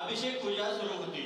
अभिषेक पूजा सुरू होती.